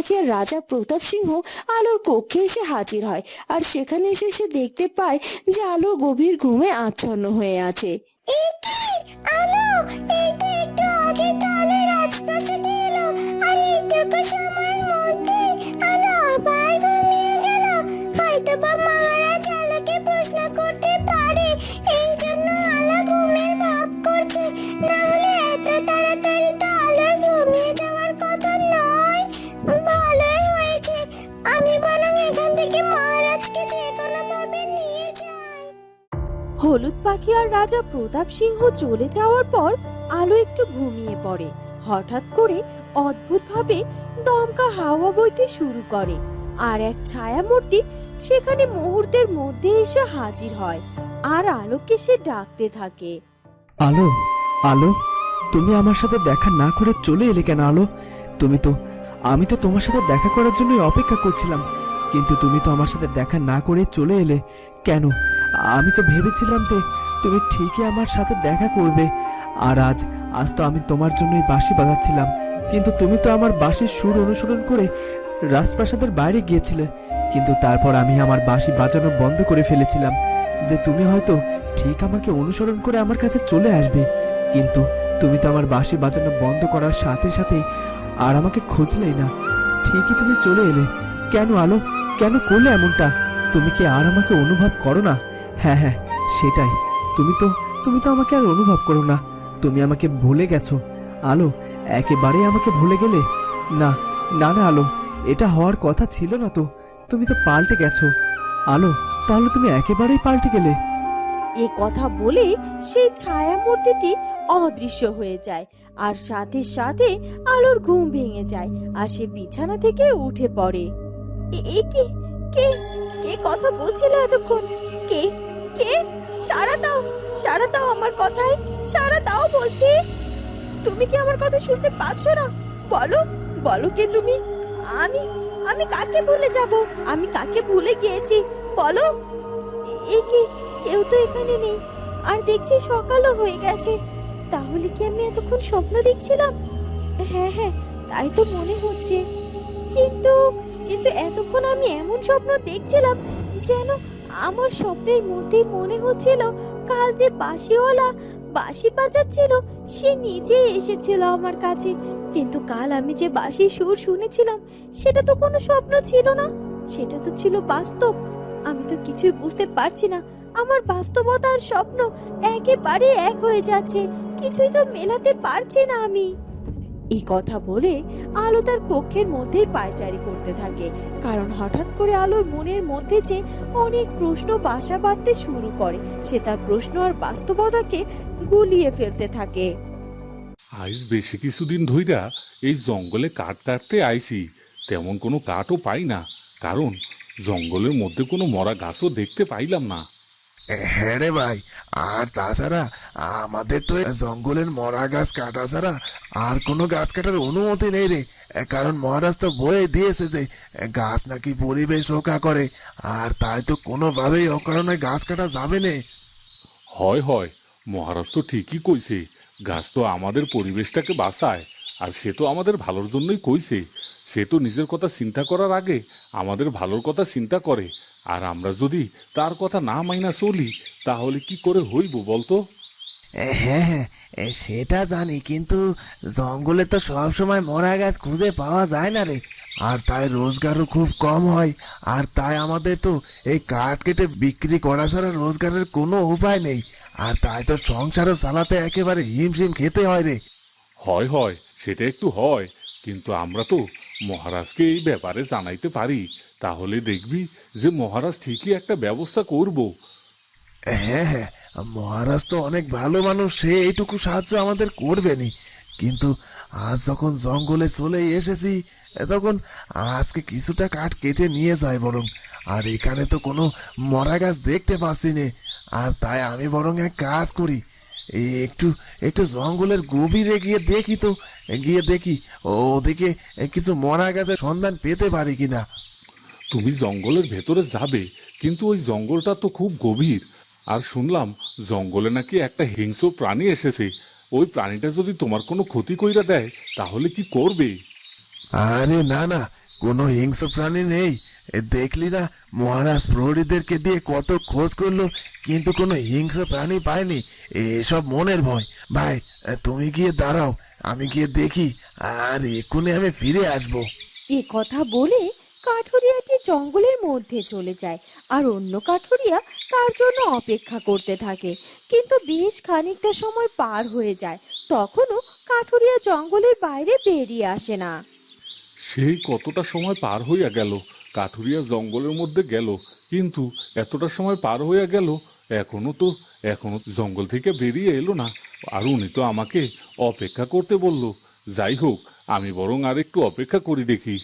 পাখি আর রাজা প্রতাপ সিংহ আলোর কক্ষে এসে হাজির হয় আর সেখানে এসে সে দেখতে পায় যে আলো গভীর ঘুমে আচ্ছন্ন হয়ে আছে। আলো আবার হলুদ পাখি আর রাজা প্রতাপ সিংহ চলে যাওয়ার পর আলো একটু ঘুমিয়ে পড়ে। হঠাৎ করে অদ্ভুতভাবে দমকা হাওয়া বইতে শুরু করে আর এক ছায়ামূর্তি সেখানে মুহূর্তের মধ্যে এসে হাজির হয় আর আলোকে সে ডাকতে থাকে। আলো আলো, তুমি আমার সাথে দেখা না করে চলে এলে কেন আলো? তুমি তো, আমি তো তোমার সাথে দেখা করার জন্যই অপেক্ষা করছিলাম, কিন্তু তুমি তো আমার সাথে দেখা না করে চলে এলে কেন? আমি তো ভেবেছিলাম যে তুমি ঠিকই আমার সাথে দেখা করবে। আর আজ আজ তো আমি তোমার জন্যই বাঁশি বাজাচ্ছিলাম। কিন্তু তুমি তো আমার বাঁশির সুর অনুসরণ করে রাজপ্রাসাদের বাইরে গিয়েছিলে। কিন্তু তারপর আমি আমার বাঁশি বাজানো বন্ধ করে ফেলেছিলাম যে তুমি হয়তো ঠিক আমাকে অনুসরণ করে আমার কাছে চলে আসবে। কিন্তু তুমি তো আমার বাঁশি বাজানো বন্ধ করার সাথে সাথে আর আমাকে খুঁজলেই না। ঠিকই তুমি চলে এলে। কেন আলো? কেন করলে এমনটা? তুমি কি আর আমাকে অনুভব করো না? হ্যাঁ হ্যাঁ সেটাই। তুমি তো তুমি তো আমাকে আর অনুভব করো না। তুমি আমাকে ভুলে গেছো। আলো, একেবারেই আমাকে ভুলে গেলে? না না না, আলো, এটা হওয়ার কথা ছিল না তো। তুমি তো পাল্টে গেছো। আলো, তাহলে তুমি একেবারেই পাল্টে গেলে? এ কথা বলে সেই ছায়া মূর্তিটি অদৃশ্য হয়ে যায় আর সাথে সাথে আলোর ঘুম ভেঙে যায় আর সে বিছানা থেকে উঠে পড়ে। এ কি? কে? কে কথা বলছিল এতক্ষণ? কে? কে? সারা দাও সারা দাও আমার কথায়, সারা দাও বলছি। তুমি কি আমার কথা শুনতে পাচ্ছ না? বলো বলো কে তুমি? আমি আমি কাকে ভুলে যাব? আমি কাকে ভুলে গিয়েছি? বলো। এ- কি? কেউ তো এখানে নেই। আর দেখছি সকালও হয়ে গেছে। তাহলে কি আমি এতক্ষণ স্বপ্ন দেখছিলাম? হ্যাঁ হ্যাঁ তাই তো মনে হচ্ছে। কিন্তু কিন্তু এতক্ষণ আমি এমন স্বপ্ন দেখছিলাম যেন আমার স্বপ্নের মধ্যে মনে হচ্ছিল কাল যে বাঁশিওয়ালা বাঁশি বাজাচ্ছিল, সে নিজে এসেছিল আমার কাছে। কিন্তু কাল আমি যে বাঁশি সুর শুনেছিলাম, সেটা তো কোনো স্বপ্ন ছিল না। সেটা তো ছিল বাস্তব। আমি তো কিছুই বুঝতে পারছি না। আমার বাস্তবতা আর স্বপ্ন একেবারে এক হয়ে যাচ্ছে। কিছুই তো মেলাতে পারছি না আমি। এই কথা বলে আলো তার কক্ষের মধ্যেই পায়চারি করতে থাকে, কারণ হঠাৎ করে আলোর মনের মধ্যে যে অনেক প্রশ্ন বাসা বাঁধতে শুরু করে, সে তার প্রশ্ন আর বাস্তবতাকে গুলিয়ে ফেলতে থাকে। আইস বেশি কিছুদিন ধইরা এই জঙ্গলে কাঠ কাটতে আইছি, তেমন কোনো কাঠও পাই না, কারণ জঙ্গলের মধ্যে কোনো মরা গাছও দেখতে পাইলাম না। হ্যাঁ রে ভাই। আর তাছাড়া আমাদের তো জঙ্গলের মরা গাছ কাটা ছাড়া আর কোনো গাছ কাটার অনুমতি নেই রে। কারণ মহারাজ তো বয়ে দিয়েছে যে, গাছ নাকি পরিবেশ রক্ষা করে। আর তাই তো কোনোভাবেই অকারণে গাছ কাটা যাবে না। হয় হয়। মহারাজ তো ঠিকই কইছে। গাছ তো আমাদের পরিবেশটাকে বাঁচায়। আর সে তো আমাদের ভালোর জন্যই কইছে। সে তো নিজের কথা চিন্তা করার আগে আমাদের ভালোর কথা চিন্তা করে। আর আমরা যদি তার কথা না মাইনা চলি তাহলে কি করে হইব বলতো? হ্যাঁ হ্যাঁ সেটা জানি কিন্তু জঙ্গলে তো সব সময় মরা গাছ খুঁজে পাওয়া যায় না রে। আর তাই রোজগারও খুব কম হয় আর তাই আমাদের তো এই কাঠ কেটে বিক্রি করা ছাড়া রোজগারের কোনো উপায় নেই। আর তাই তো সংসারও চালাতে একেবারে হিমশিম খেতে হয় রে। হয় হয় সেটা একটু হয় কিন্তু আমরা তো মহারাজকে এই ব্যাপারে জানাইতে পারি। তাহলে দেখবি যে মহারাজ ঠিকই একটা ব্যবস্থা করব। হ্যাঁ হ্যাঁ মহারাজ তো অনেক ভালো মানুষ, সে এইটুকু সাহায্য আমাদের করবেনি কিন্তু আজ যখন জঙ্গলে চলে এসেছি, তখন আজকে কিছুটা কাঠ কেটে নিয়ে যায় বরং। আর এখানে তো কোনো মরা গাছ দেখতে পাচ্ছি নে। আর তাই আমি বরং এক কাজ করি একটু একটু জঙ্গলের গভীরে গিয়ে দেখি তো। গিয়ে দেখি ওদিকে কিছু মরা গেছে সন্ধান পেতে পারি কিনা। তুমি জঙ্গলের ভেতরে যাবে কিন্তু ওই জঙ্গলটা তো খুব গভীর। আর শুনলাম জঙ্গলে নাকি একটা হিংস্র প্রাণী এসেছে। ওই প্রাণীটা যদি তোমার কোনো ক্ষতি কইরা দেয় তাহলে কি করবে? আরে না না কোনো হিংস্র প্রাণী নেই। দেখলি না মহারাজ প্রহরীদেরকে দিয়ে কত খোঁজ করল কিন্তু কোনো হিংস্র প্রাণী পায়নি। এসব মনের ভয়। ভাই তুমি গিয়ে দাঁড়াও আমি গিয়ে দেখি আর এক্ষুনি আমি ফিরে আসব। এ কথা বলে কাঠুরিয়াটি জঙ্গলের মধ্যে চলে যায় আর অন্য কাঠুরিয়া তার জন্য অপেক্ষা করতে থাকে। কিন্তু বেশ খানিকটা সময় পার হয়ে যায় তখনও কাঠুরিয়া জঙ্গলের বাইরে বেরিয়ে আসে না। সেই কতটা সময় পার হইয়া গেল কাঠুরিয়া জঙ্গলের মধ্যে গেল, কিন্তু এতটা সময় পার হইয়া গেল, এখনও তো, এখনও জঙ্গল থেকে বেরিয়ে এলো না। আর উনি তো আমাকে অপেক্ষা করতে বলল, যাই হোক, আমি বরং আর একটু অপেক্ষা করি দেখি।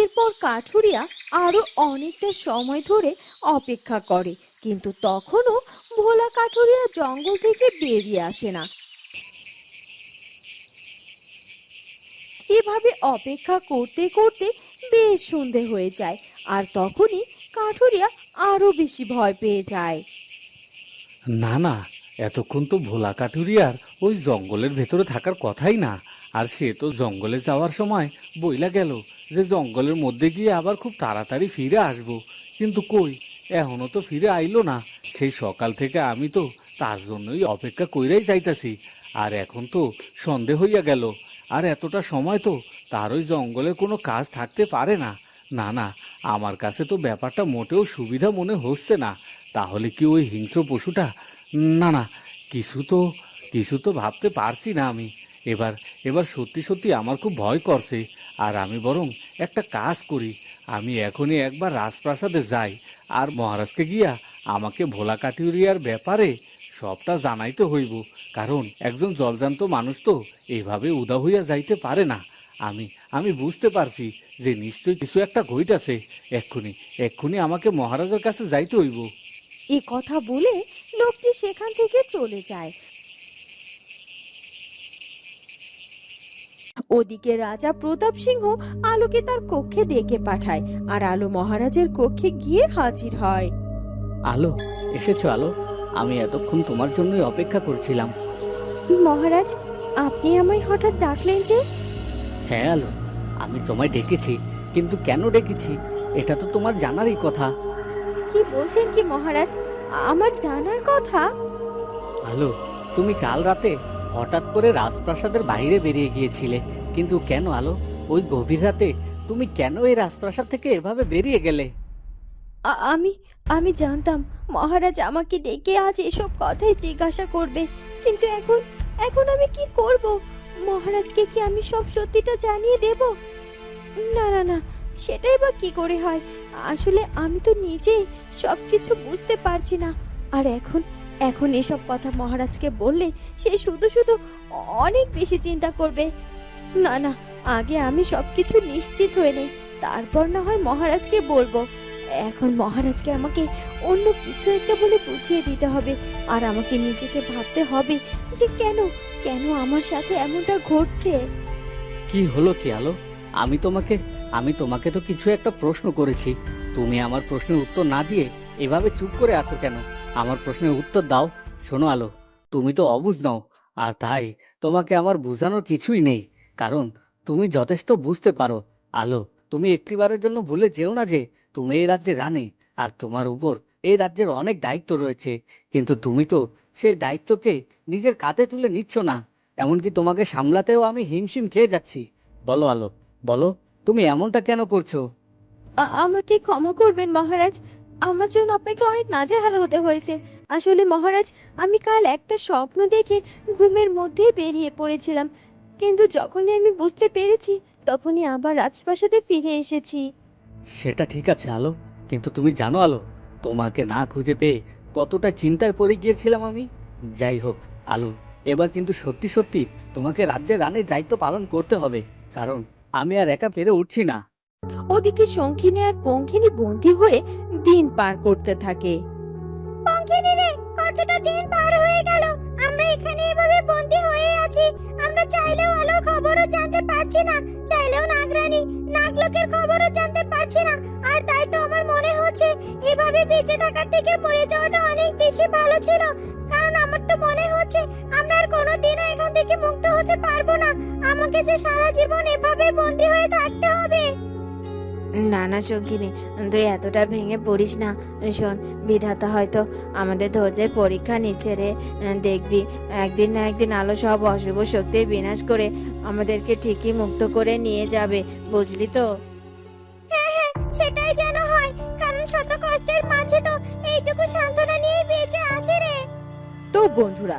এরপর কাঠুরিয়া আরও অনেকটা সময় ধরে অপেক্ষা করে, কিন্তু তখনও ভোলা কাঠুরিয়া জঙ্গল থেকে বেরিয়ে আসে না। এভাবে অপেক্ষা করতে করতে বেশ সন্ধে হয়ে যায় আর তখনই কাঠুরিয়া আরও বেশি ভয় পেয়ে যায়। না না, এতক্ষণ তো ভোলা কাঠুরিয়ার ওই জঙ্গলের ভেতরে থাকার কথাই না। আর সে তো জঙ্গলে যাওয়ার সময় বইলা গেল যে জঙ্গলের মধ্যে গিয়ে আবার খুব তাড়াতাড়ি ফিরে আসব। কিন্তু কই, এখনও তো ফিরে আইলো না। সেই সকাল থেকে আমি তো তার জন্যই অপেক্ষা কইরাই যাইতাছি। আর এখন তো সন্ধে হইয়া গেল। আর এতটা সময় তো তার ওই জঙ্গলে কোনো কাজ থাকতে পারে না। না না, আমার কাছে তো ব্যাপারটা মোটেও সুবিধা মনে হচ্ছে না। তাহলে কি ওই হিংস্র পশুটা? না না, কিছু তো কিছু তো ভাবতে পারছি না আমি। এবার এবার সত্যি সত্যি আমার খুব ভয় করছে। আর আমি বরং একটা কাজ করি। আমি এখনই একবার রাজপ্রাসাদে যাই। আর মহারাজকে গিয়া আমাকে ভোলা কাটুরিয়ার ব্যাপারে সবটা জানাইতে হইব। কারণ একজন জলজান্ত মানুষ তো এভাবে উদা হইয়া যাইতে পারে না। আমি আমি বুঝতে পারছি যে নিশ্চয়ই কিছু একটা ঘইটাছে এক্ষুনি এক্ষুনি আমাকে মহারাজের কাছে যাইতে হইব। এ কথা বলে লোকটি সেখান থেকে চলে যায়। ওদিকে রাজা প্রতাপ সিংহ আলোকে তার কক্ষে ডেকে পাঠায় আর আলো মহারাজের কক্ষে গিয়ে হাজির হয়। আলো এসেছ আলো। আমি এতক্ষণ তোমার জন্যই অপেক্ষা করছিলাম। মহারাজ আপনি আমায় হঠাৎ ডাকলেন যে? হ্যাঁ আলো আমি তোমায় ডেকেছি কিন্তু কেন ডেকেছি? এটা তো তোমার জানারই কথা। কি বলছেন কি মহারাজ? আমার জানার কথা? আলো তুমি কাল রাতে হঠাৎ করে রাজপ্রাসাদের বাইরে বেরিয়ে গিয়েছিলে কিন্তু কেন আলো? ওই গভীর রাতে তুমি কেন এই রাজপ্রাসাদ থেকে এভাবে বেরিয়ে গেলে? আমি আমি জানতাম মহারাজ আমাকে ডেকে আজ এসব কথাই জিজ্ঞাসা করবে কিন্তু এখন এখন আমি কি করব? মহারাজকে কি আমি সব সত্যিটা জানিয়ে দেব? না না না, সেটাই বা কি করে হয়? আসলে আমি তো নিজেই সব কিছু বুঝতে পারছি না। আর এখন এখন এসব কথা মহারাজকে বললে সে শুধু শুধু অনেক বেশি চিন্তা করবে। না না, আগে আমি সব কিছু নিশ্চিত হয়ে নেই। তারপর না হয় মহারাজকে বলব। এখন মহারাজকে আমাকে অন্য কিছু একটা বলে বুঝিয়ে দিতে হবে। আর আমাকে নিজেকে ভাবতে হবে যে কেন কেন আমার সাথে এমনটা ঘটছে? কি হলো কি আলো আমি তোমাকে আমি তোমাকে তো কিছু একটা প্রশ্ন করেছি। তুমি আমার প্রশ্নের উত্তর না দিয়ে এভাবে চুপ করে আছো কেন? আমার প্রশ্নের উত্তর দাও। শোনো আলো, তুমি তো অবুঝ নও, আর তাই তোমাকে আমার বোঝানোর কিছুই নেই। কারণ তুমি যথেষ্ট বুঝতে পারো, আলো। তুমি একটিবারের জন্য ভুলে যেও না যে তুমি এই রাজ্যে রানী আর তোমার উপর এই রাজ্যের অনেক দায়িত্ব রয়েছে। কিন্তু তুমি তো সেই দায়িত্বকে নিজের কাঁধে তুলে নিচ্ছ না। এমনকি তোমাকে সামলাতেও আমি হিমশিম খেয়ে যাচ্ছি। বলো আলো বলো, তুমি এমনটা কেন করছ? আমাকে ক্ষমা করবেন মহারাজ। আমার জন্য আপনাকে অনেক নাজেহাল হতে হয়েছে। আসলে মহারাজ, আমি কাল একটা স্বপ্ন দেখে ঘুমের মধ্যেই বেরিয়ে পড়েছিলাম। কিন্তু যখনই আমি বুঝতে পেরেছি তখনই আবার রাজপ্রাসাদে ফিরে এসেছি। সেটা ঠিক আছে আলো। কিন্তু তুমি জানো আলো তোমাকে না খুঁজে পেয়ে কতটা চিন্তায় পড়ে গিয়েছিলাম আমি? যাই হোক আলো এবার কিন্তু সত্যি সত্যি তোমাকে রাজ্যের রানীর দায়িত্ব পালন করতে হবে কারণ আমি আর একা পেরে উঠছি না। ওদিকে শঙ্খিনী আর পঙ্খিনী বন্দী হয়ে দিন পার করতে থাকে। পঙ্কিনি রে কতটা দিন পার হয়ে গেল? আমরা এখানে এভাবে বন্দী হয়ে আছি। আমরা চাইলেও আলোর খবরও জানতে পারছি না। চাইলেও নাগরানী, নাগলোকের খবরও জানতে পারছি না। আর তাই তো আমার মনে হচ্ছে, এভাবে বেঁচে থাকার থেকে মরে যাওয়াটা অনেক বেশি ভালো ছিল। কারণ আমার তো মনে হচ্ছে, আমরা আর কোনোদিনও এখান থেকে মুক্ত হতে পারব না। আমাকে যে সারা জীবন এভাবে বন্দী হয়ে থাকতে হবে। না না সঙ্গিনী তুই এতটা ভেঙে পড়িস না। শোন বিধাতা হয়তো আমাদের ধৈর্যের পরীক্ষা নিচ্ছে রে। দেখবি একদিন না একদিন আলো সব অশুভ শক্তির বিনাশ করে আমাদেরকে ঠিকই মুক্ত করে নিয়ে যাবে বুঝলি তো? হ্যাঁ হ্যাঁ সেটাই যেন হয় কারণ শত কষ্টের মাঝে তো এইটুকু সান্ত্বনা নিয়েই বেঁচে আছি রে। তো বন্ধুরা